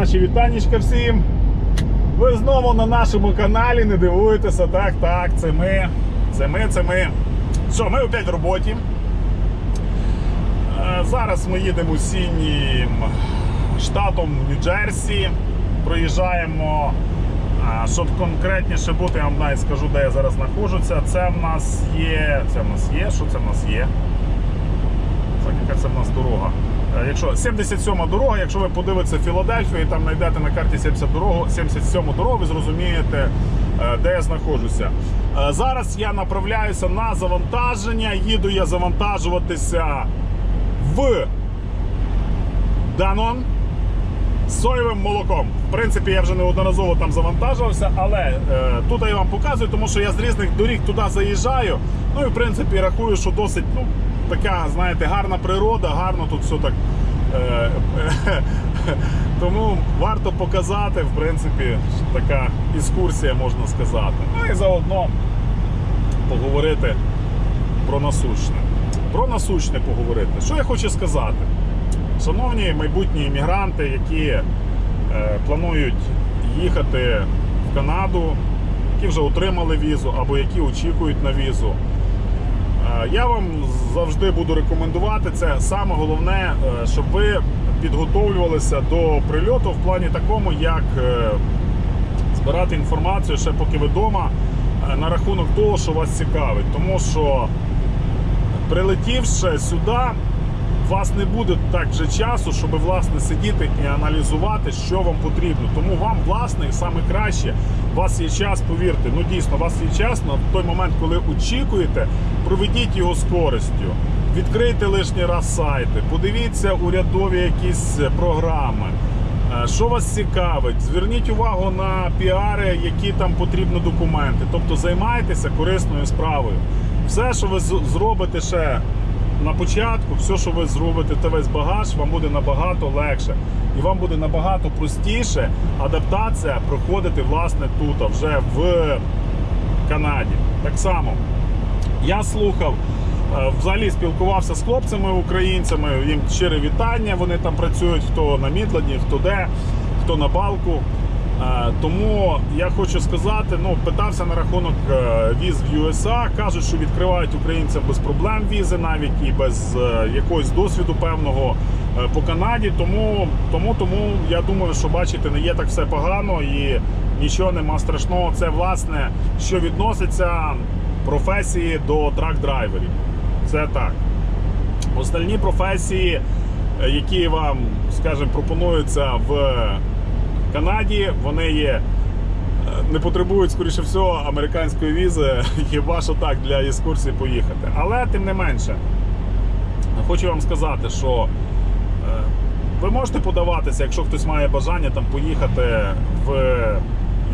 Наші вітанечка всім. Ви знову на нашому каналі, не дивуйтеся, так, так, це ми. Це ми, це ми. Що, ми опять в роботі. Е, Зараз ми їдемо сіннім штатом Нью-Джерсі. Проїжджаємо. Щоб конкретніше бути, я вам навіть скажу, де я зараз знаходжуся. Це в нас є. Це в нас є. Що це в нас є? Так, яка це в нас дорога? Е, Якщо 77 дорога, якщо ви подивитеся Філадельфію і там знайдете на карті 70 дорогу, 77 дорогу, ви зрозумієте, е, де я знаходжуся. Е, Зараз я направляюся на завантаження. Їду я завантажуватися в Данон соєвим молоком. В принципі, я вже неодноразово там завантажувався, але е, тут я вам показую, тому що я з різних доріг туди заїжджаю. Ну і в принципі рахую, що досить ну, така, знаєте, гарна природа, гарно тут все так. Е, тому варто показати, в принципі, така екскурсія, можна сказати. Ну і заодно поговорити про насущне. Про насущне поговорити. Що я хочу сказати? Шановні майбутні іммігранти, які е, планують їхати в Канаду, які вже отримали візу або які очікують на візу. Е, Я вам завжди буду рекомендувати це саме головне, е, щоб ви підготовлювалися до прильоту в плані такому, як е, збирати інформацію ще поки ви вдома е, на рахунок того, що вас цікавить. Тому що прилетівши сюди, у вас не буде так же часу, щоб власне сидіти і аналізувати, що вам потрібно. Тому вам, власне, саме краще, у вас є час, повірте, ну дійсно, у вас є час на той момент, коли очікуєте, проведіть його з користю. Відкрийте лишній раз сайти, подивіться урядові якісь е, програми. Е, Що вас цікавить? Зверніть увагу на піари, які там потрібні документи. Тобто займайтеся корисною справою. Все, що ви зробите ще на початку, все, що ви зробите, та весь багаж, вам буде набагато легше. І вам буде набагато простіше адаптація проходити власне тут, вже в Канаді. Так само я слухав, е, взагалі спілкувався з хлопцями українцями. Їм щире вітання. Вони там працюють, хто на Мідленді, хто де, хто на балку. Е, Тому я хочу сказати, ну питався на рахунок е, віз в USA. кажуть, що відкривають українцям без проблем візи, навіть і без е, якогось досвіду певного по Канаді. Тому, тому, тому я думаю, що бачите, не є так все погано і нічого нема страшного. Це власне, що відноситься професії до трак-драйверів. Це так. Остальні професії, які вам, скажімо, пропонуються в Канаді, вони є. е, Не потребують, скоріше всього, американської візи, хіба що так для екскурсії поїхати. Але тим не менше, хочу вам сказати, що е, ви можете подаватися, якщо хтось має бажання там поїхати в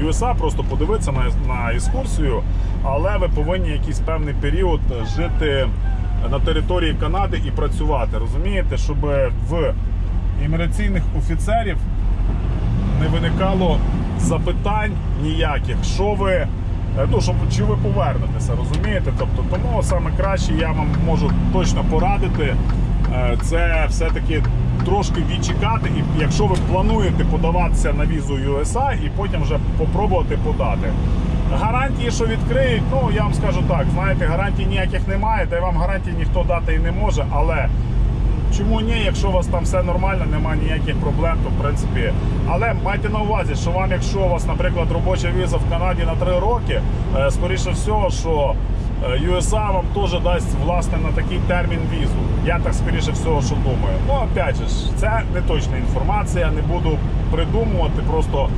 USA, просто подивитися на, екскурсію, але ви повинні якийсь певний період жити на території Канади і працювати. Розумієте, щоб в імміграційних офіцерів не виникало запитань ніяких, що ви. е, Ну, щоб чи ви повернетеся, розумієте? Тобто, тому саме краще я вам можу точно порадити. е, Це все-таки трошки відчекати, і якщо ви плануєте подаватися на візу USA і потім вже попробувати подати. Гарантії, що відкриють, ну я вам скажу так, знаєте, гарантій ніяких немає, та й вам гарантій ніхто дати і не може, але Чому ні, якщо у вас там все нормально, немає ніяких проблем, то в принципі. Але майте на увазі, що вам, якщо у вас, наприклад, робоча віза в Канаді на 3 роки, е, скоріше всього, що е, USA вам теж дасть власне на такий термін візу. Я так скоріше всього, що думаю. Ну, опять же, це не точна інформація, не буду придумувати, просто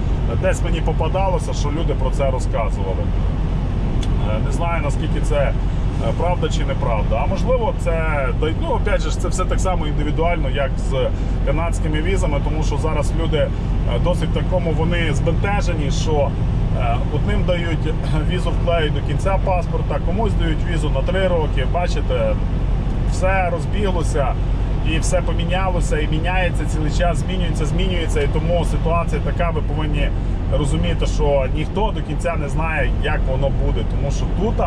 десь мені попадалося, що люди про це розказували. Е, Не знаю наскільки це правда чи неправда. А можливо, це ну, опять же, це все так само індивідуально, як з канадськими візами, тому що зараз люди е, досить такому вони збентежені, що е, одним дають візу вклеють до кінця паспорта, комусь дають візу на три роки. Бачите, все розбіглося. І все помінялося, і міняється цілий час, змінюється, змінюється. І тому ситуація така, ви повинні розуміти, що ніхто до кінця не знає, як воно буде. Тому що тут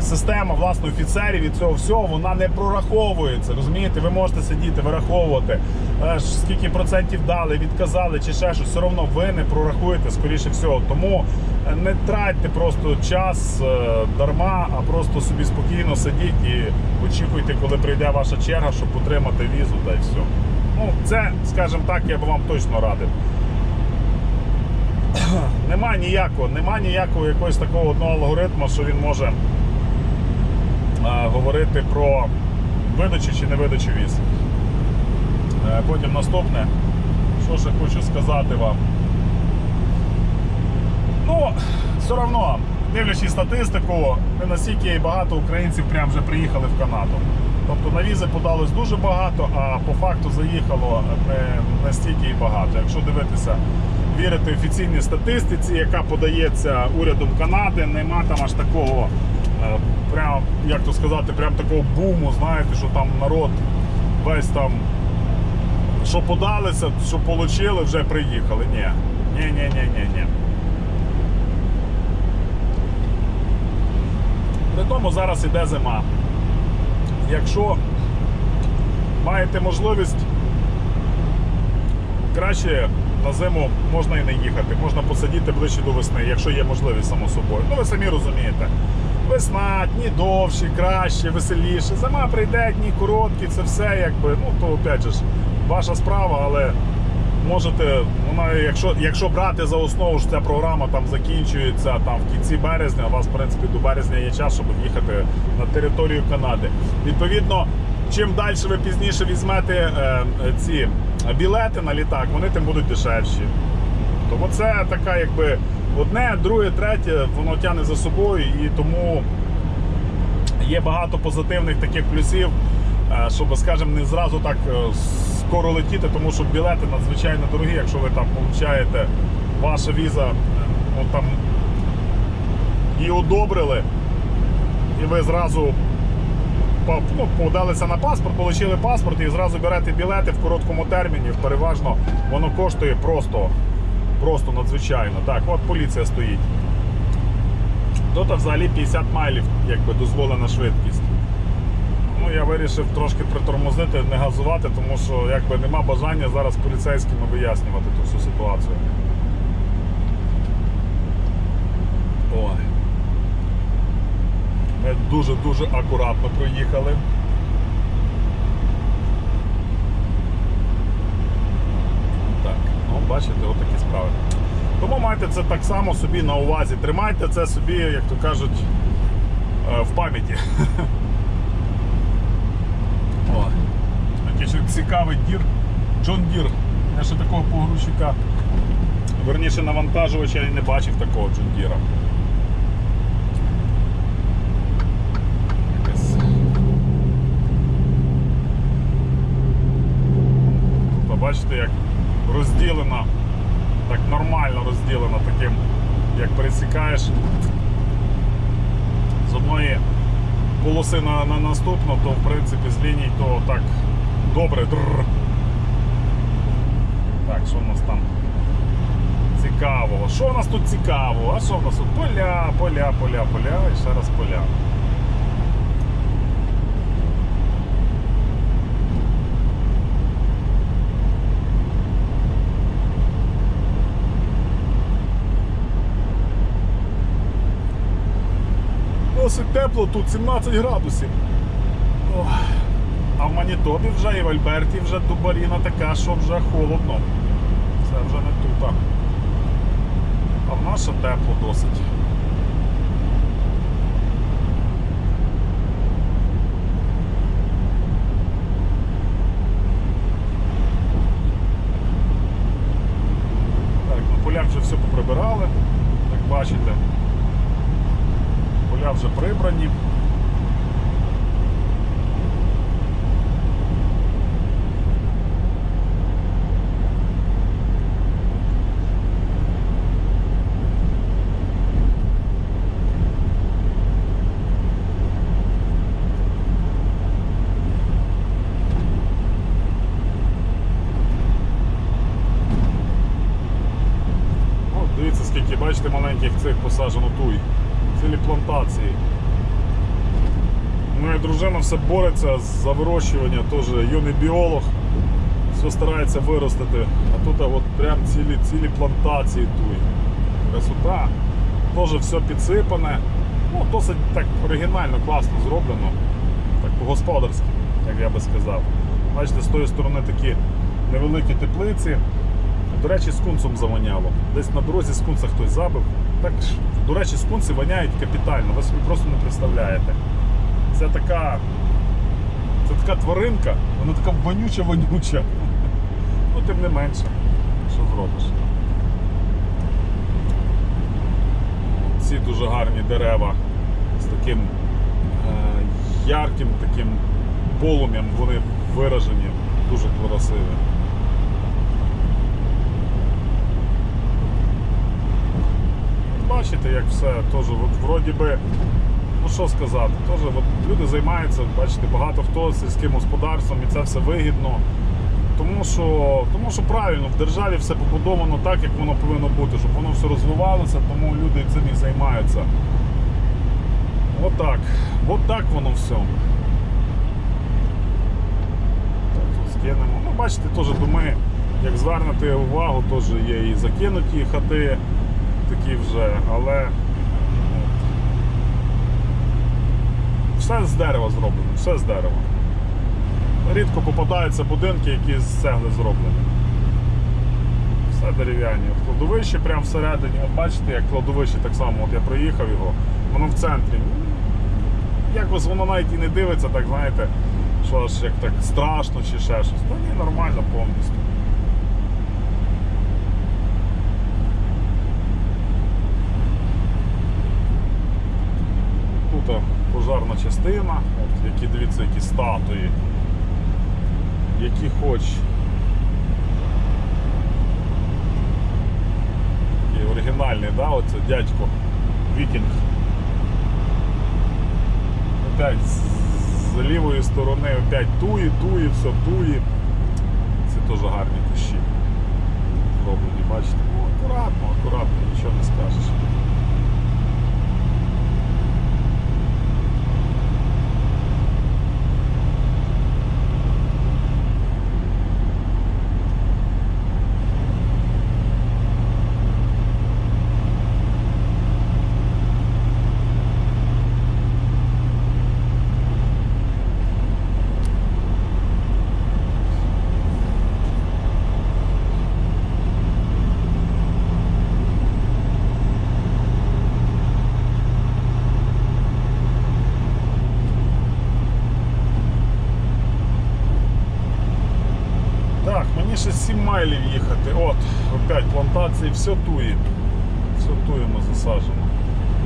система власне офіцерів і цього всього вона не прораховується. Розумієте, ви можете сидіти, вираховувати, е, скільки процентів дали, відказали чи ще щось, все одно ви не прорахуєте, скоріше всього. Тому е, не тратьте просто час е, дарма, а просто собі спокійно сидіть і очікуйте, коли прийде ваша черга, щоб отримати візу та й все. Ну, це, скажімо так, я би вам точно радив. Нема ніякого, нема ніякого якогось такого одного алгоритму, що він може е, говорити про видачу чи не видачу віз. Е, потім наступне, що ще хочу сказати вам. Ну, все одно, дивлячись статистику, не настільки багато українців прям вже приїхали в Канаду. Тобто на візи подалось дуже багато, а по факту заїхало не настільки і багато. Якщо дивитися, вірити офіційній статистиці, яка подається урядом Канади, нема там аж такого, е, прям, як то сказати, прям такого буму, знаєте, що там народ весь там що подалися, що отримали, вже приїхали. Ні. Ні, ні, ні, ні, ні. При тому зараз іде зима. Якщо маєте можливість, краще на зиму можна і не їхати, можна посидіти ближче до весни, якщо є можливість, само собою. Ну ви самі розумієте. Весна, дні довші, краще, веселіше. Зима прийде, дні короткі, це все якби. Ну то опять же ж, ваша справа, але можете, вона, якщо, якщо брати за основу, що ця програма там закінчується там в кінці березня, у вас в принципі до березня є час, щоб їхати на територію Канади. Відповідно, чим далі ви пізніше візьмете е, е, ці білети на літак, вони тим будуть дешевші. Тому це така, якби одне, друге, третє, воно тягне за собою, і тому є багато позитивних таких плюсів, е, щоб, скажімо, не зразу так е, скоро летіти, тому що білети надзвичайно дорогі, якщо ви там получаєте ваша віза, ну, там її одобрили, і ви зразу ну, подалися на паспорт, отримали паспорт і зразу берете білети в короткому терміні. Переважно воно коштує просто, просто надзвичайно. Так, от поліція стоїть. Тут взагалі 50 майлів, якби дозволена швидкість. Ну, я вирішив трошки притормозити, не газувати, тому що якби нема бажання зараз поліцейськими вияснювати ту всю ситуацію. Ой. Дуже-дуже акуратно проїхали. Так, ну бачите, отакі справи. Тому майте це так само собі на увазі. Тримайте це собі, як то кажуть, е, в пам'яті. Ще цікавий дір. Джон Дір. Я ще такого погрузчика, верніше навантажувача і не бачив такого Джон Діра. Побачите, як розділена, так нормально розділена таким, як пересікаєш з одної полоси на, на наступну, то в принципі з ліній то так добре. Дррр. Так, що в нас там цікавого? Що в нас тут цікавого? А що в нас тут? Поля, поля, поля, поля і ще раз поля. Досить тепло тут, 17 градусів. Ох. А в Манітобі вже і в Альберті вже дубаріна така, що вже холодно. Це вже не тут. А в нас ще тепло досить. Так, на полях вже все поприбирали, як бачите. Поля вже прибрані. От дивіться, скільки бачите маленьких цих посаджено туй. Цілі плантації. Моя дружина все бореться за вирощування, теж юний біолог, все старається виростити. А тут от прям цілі, цілі плантації туї. Красота. Теж все підсипане. Ну, досить так оригінально, класно зроблено. Так по-господарськи, як я би сказав. Бачите, з тої сторони такі невеликі теплиці. До речі, скунсом завоняло. Десь на дорозі скунса хтось забив. Так, до речі, скунси воняють капітально, ви собі просто не представляєте. Це така. Це така тваринка, вона така вонюча-вонюча. Ну, тим не менше. Що зробиш? Ці дуже гарні дерева з таким е, ярким таким полум'ям, вони виражені, дуже красиві. Бачите, як все теж, от, вроді би, ну що сказати, теж от, люди займаються, бачите, багато хто сільським господарством і це все вигідно. Тому що, тому що правильно, в державі все побудовано так, як воно повинно бути, щоб воно все розвивалося, тому люди цим і займаються. Отак. От так воно все. Скинемо. Ну, бачите, теж доми, як звернете увагу, теж є і закинуті хати такі вже, але ну, все з дерева зроблено, все з дерева. Рідко попадаються будинки, які з цегли зроблені. Все дерев'яні. Кладовище прямо всередині. От бачите, як кладовище так само, от я проїхав його, воно в центрі. Якось воно навіть і не дивиться, так знаєте, що аж як так страшно чи ще щось. Та ні, нормально повністю. А, пожарна частина, от, які дивіться, які статуї, які хоч. Такий оригінальний, да, оце дядько, вікінг. Опять з лівої сторони опять туї, туї, все туї. Це теж гарні кущі. Зроблені, бачите? Ну, акуратно, акуратно, нічого не скажеш. Так, мені ще 7 майлів їхати. От, опять плантації, все туї. Все туємо засаджено.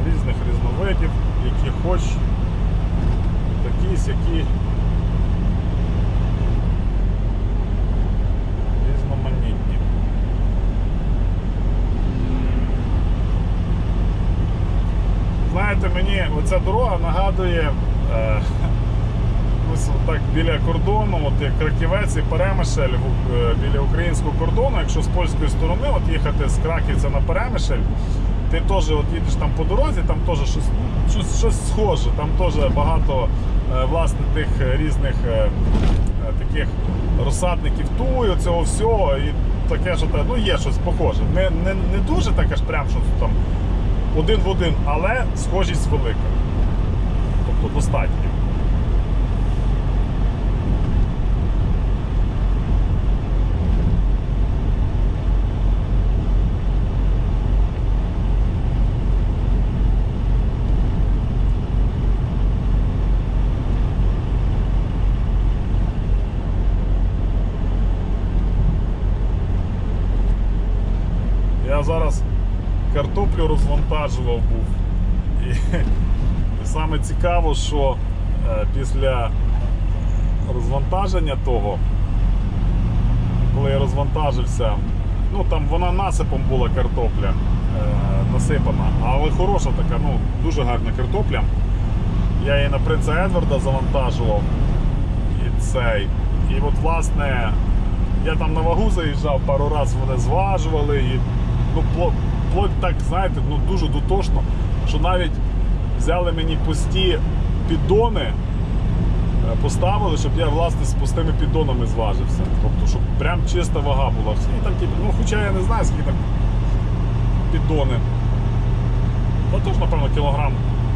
Різних різновидів, які хоч, такі, сякі. Різноманітні. Знаєте, мені оця дорога нагадує. Е, ось так біля кордону, от як Краківець і Перемишель е, біля українського кордону, якщо з польської сторони от їхати з Краківця на Перемишель, ти теж от їдеш там по дорозі, там теж щось, щось, щось схоже, там теж багато е, власне тих різних е, таких розсадників тую, цього всього. І таке, що ну, є щось похоже. Не, не, не дуже так аж прям, що там один в один, але схожість велика. Тобто достатньо. Я зараз картоплю розвантажував був. І, і саме цікаво, що е, після розвантаження того, коли я розвантажився, ну там вона насипом була картопля е, насипана, але хороша така, ну дуже гарна картопля. Я її на принца Едварда завантажував. І цей. І от власне я там на вагу заїжджав, пару разів вони зважували і ну, пло- так, знаєте, ну дуже дотошно, що навіть взяли мені пусті піддони е, поставили, щоб я власне з пустими піддонами зважився. Тобто, щоб прям чиста вага була. І там, типу, ну, хоча я не знаю, скільки там піддони. Теж, напевно, кілограм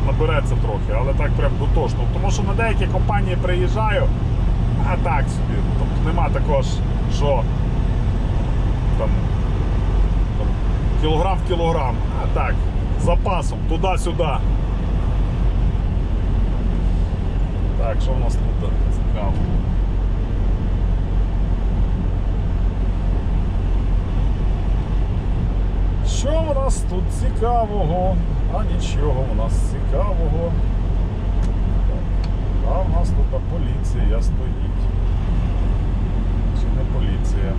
набереться трохи, але так прям дотошно. Тому що на деякі компанії приїжджаю, а так собі. Тобто нема також, що там кілограм в кілограм. А так, запасом, туди-сюди. Так, що в нас тут цікаво? Що в нас тут цікавого? А нічого у нас цікавого. А в нас тут поліція стоїть. Чи не поліція?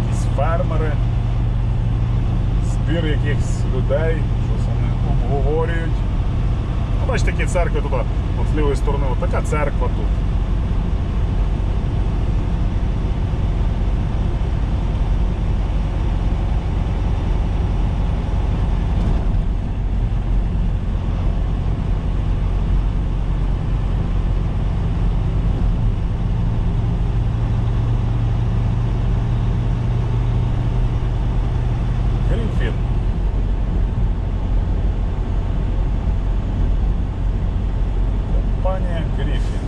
Якісь фермери, збір якихось людей, щось вони обговорюють. Ну, бачите, такі церкви тут, от з лівої сторони, от така церква тут. Грінфін. Компанія Гріфін.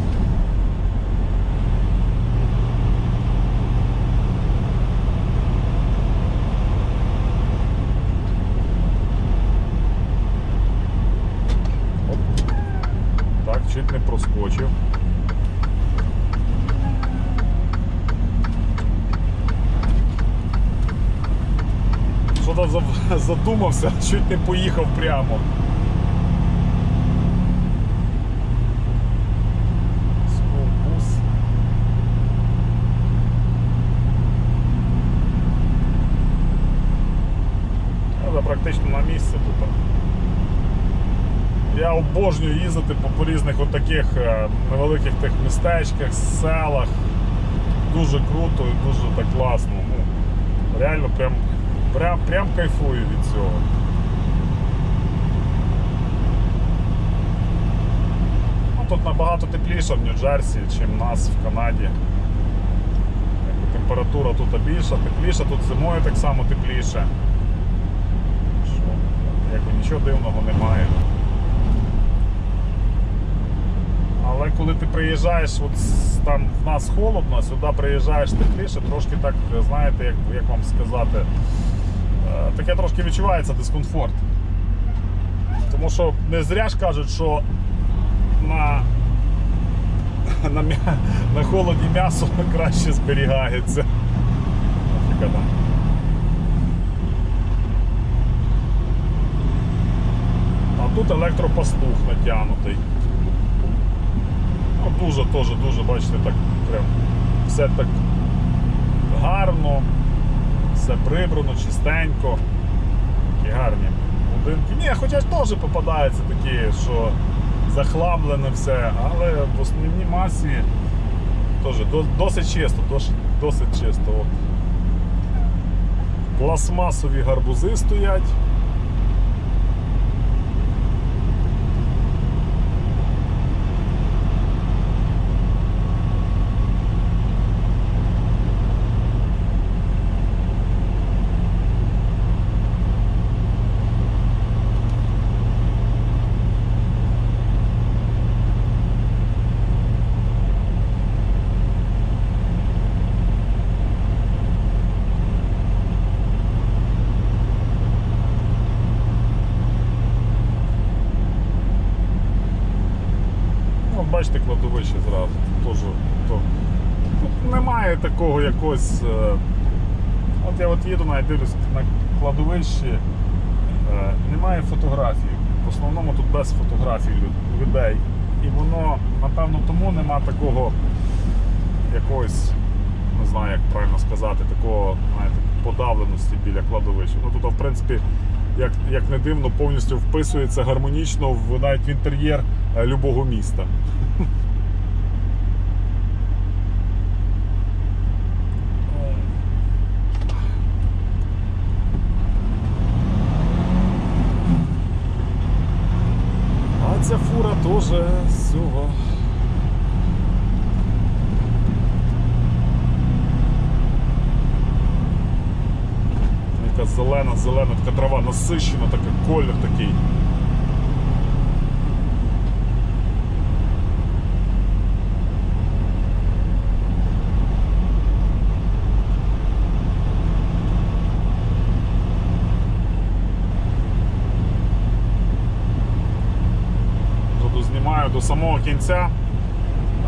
Оп. Так, чуть не проскочив. Що там за- задумався, чуть не поїхав прямо. Скобус. Практично на місці тут. Я обожнюю їздити по, різних от таких е, невеликих тих містечках, селах. Дуже круто і дуже так класно. Ну, реально прям, прям, прям кайфую від цього. Ну, тут набагато тепліше в Нью-Джерсі, ніж в нас в Канаді. Температура тут більша, тепліша, тут зимою так само тепліше. Що, якби нічого дивного немає. Але коли ти приїжджаєш, от там в нас холодно, сюди приїжджаєш тепліше, трошки так, знаєте, як, як вам сказати, таке трошки відчувається дискомфорт. Тому що не зря ж кажуть, що на, на, на холоді м'ясо краще зберігається. А тут електропастух натягнутий. Ну, дуже теж, дуже, бачите, так прям все так гарно, все прибрано, чистенько. Такі гарні будинки. Ні, хоча теж попадаються такі, що захламлене все, але в основній масі теж досить чисто, досить чисто. От. Пластмасові гарбузи стоять. Ну, от бачите, кладовище зразу. Теж, то, тут такого якось. е, От я от їду навіть дивлюсь на кладовищі, е, немає фотографій. В основному тут без фотографій людей. І воно, напевно, тому нема такого якогось, не знаю, як правильно сказати, такого знаєте, подавленості біля кладовища. Ну тут, в принципі, як, як не дивно, повністю вписується гармонічно в навіть в інтер'єр е, любого міста. Боже, суво. Яка зелена, зелена, така трава насищена, така колір такий. До самого кінця.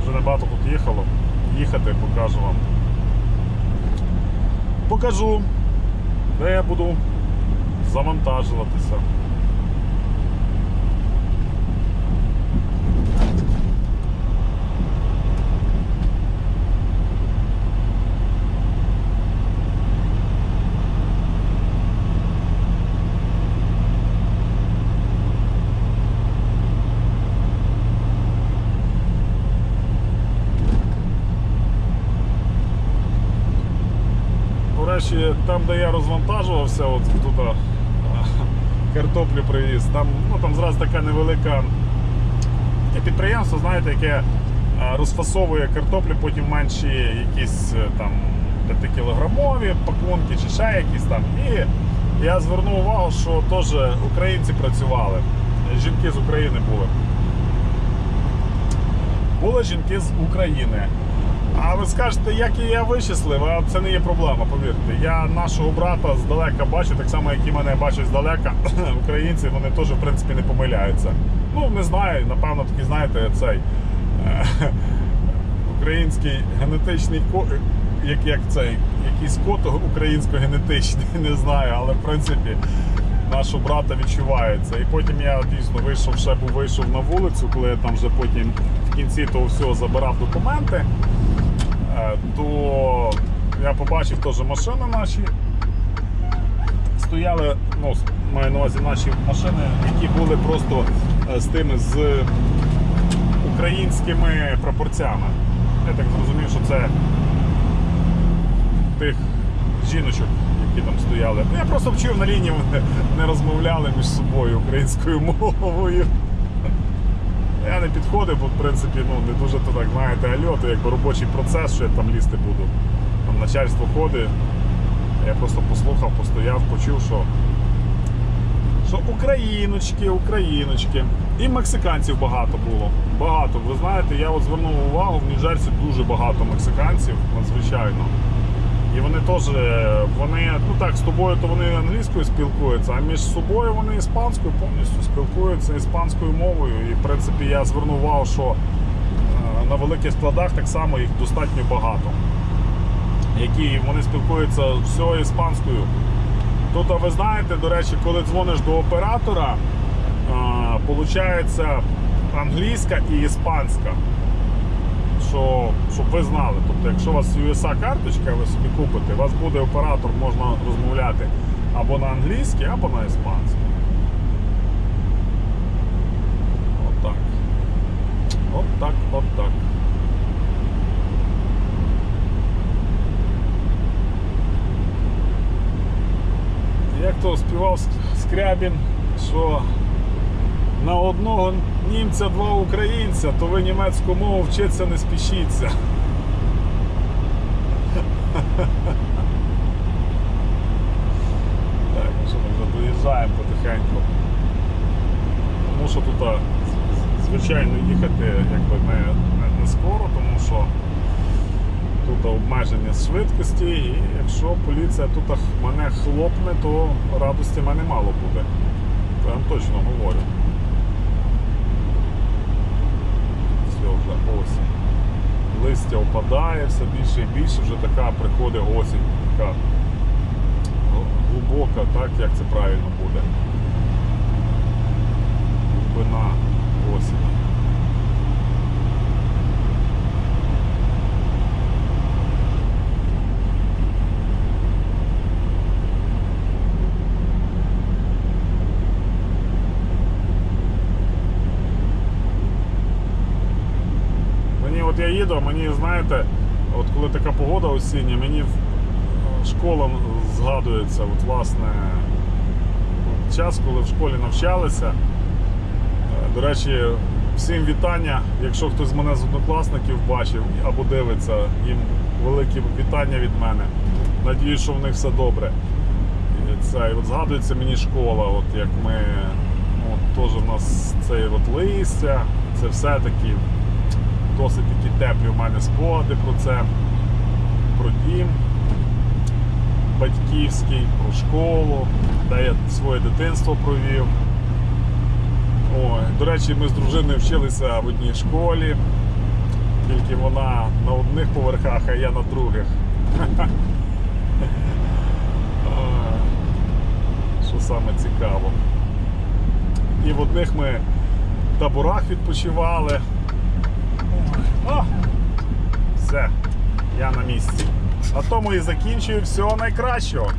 Вже небагато тут їхало. Їхати покажу вам. Покажу, де я буду завантажуватися. До речі, там, де я розвантажувався, от тут картоплю привіз, там, ну, там зразу така невелика підприємство, знаєте, яке розфасовує картоплю, потім менші якісь е, там 5-кілограмові пакунки чи ще якісь там. І я звернув увагу, що теж українці працювали. Жінки з України були. Були жінки з України. А ви скажете, як і я вичислив, а це не є проблема, повірте. Я нашого брата здалека бачу, так само, як і мене бачать здалека. Українці вони теж, в принципі, не помиляються. Ну, не знаю, напевно, такий, знаєте, цей е, український генетичний ко- як, як цей, якийсь код українсько-генетичний, не знаю, але в принципі нашого брата відчувається. І потім я дійсно вийшов, ще був вийшов на вулицю, коли я там вже потім в кінці того всього забирав документи, то я побачив теж машини наші. Стояли, ну, маю на увазі наші машини, які були просто е, з тими з українськими прапорцями. Я так зрозумів, що це тих жіночок, які там стояли. Я просто вчив на лінії, вони не розмовляли між собою українською мовою. Я не підходив, бо в принципі ну, не дуже то так, знаєте, альо, то якби робочий процес, що я там лізти буду. Там начальство ходить. Я просто послухав, постояв, почув, що, що україночки, україночки. І мексиканців багато було. Багато. Ви знаєте, я от звернув увагу, в Нью-Джерсі дуже багато мексиканців, надзвичайно. І вони теж, вони, ну так, з тобою то вони англійською спілкуються, а між собою вони іспанською повністю спілкуються іспанською мовою. І в принципі я звернув увагу, що е, на великих складах так само їх достатньо багато. Які вони спілкуються всього іспанською. Тут, а ви знаєте, до речі, коли дзвониш до оператора, виходить англійська і іспанська що, щоб ви знали. Тобто, якщо у вас USA карточка, ви собі купите, у вас буде оператор, можна розмовляти або на англійській, або на іспанській. Отак. От так, от так. Як то співав Ск- Скрябін, що на одного німця два українця, то ви німецьку мову вчитися не спішіться. Так, що ми вже доїжджаємо потихеньку. Тому що тут, звичайно, їхати якби не, не, не скоро, тому що тут обмеження швидкості, і якщо поліція тут мене хлопне, то радості мене мало буде. Я точно говорю. Все осінь. Листя опадає все більше і більше, вже така приходить осінь, така глибока, так як це правильно буде. Глибина осені. Мені от я їду, мені знаєте, от коли така погода осіння, мені школа згадується, от власне час, коли в школі навчалися. Е, До речі, всім вітання, якщо хтось з мене з однокласників бачив або дивиться, їм велике вітання від мене. Надіюсь, що в них все добре. Це, і от згадується мені школа, от як ми, от теж в нас цей от листя, це все таки досить такі теплі у мене спогади про це, про дім батьківський, про школу, де я своє дитинство провів. Ой, до речі, ми з дружиною вчилися в одній школі, тільки вона на одних поверхах, а я на других. Що саме цікаво. І в одних ми в таборах відпочивали. О, все, я на місці. На тому і закінчую. Всього найкращого.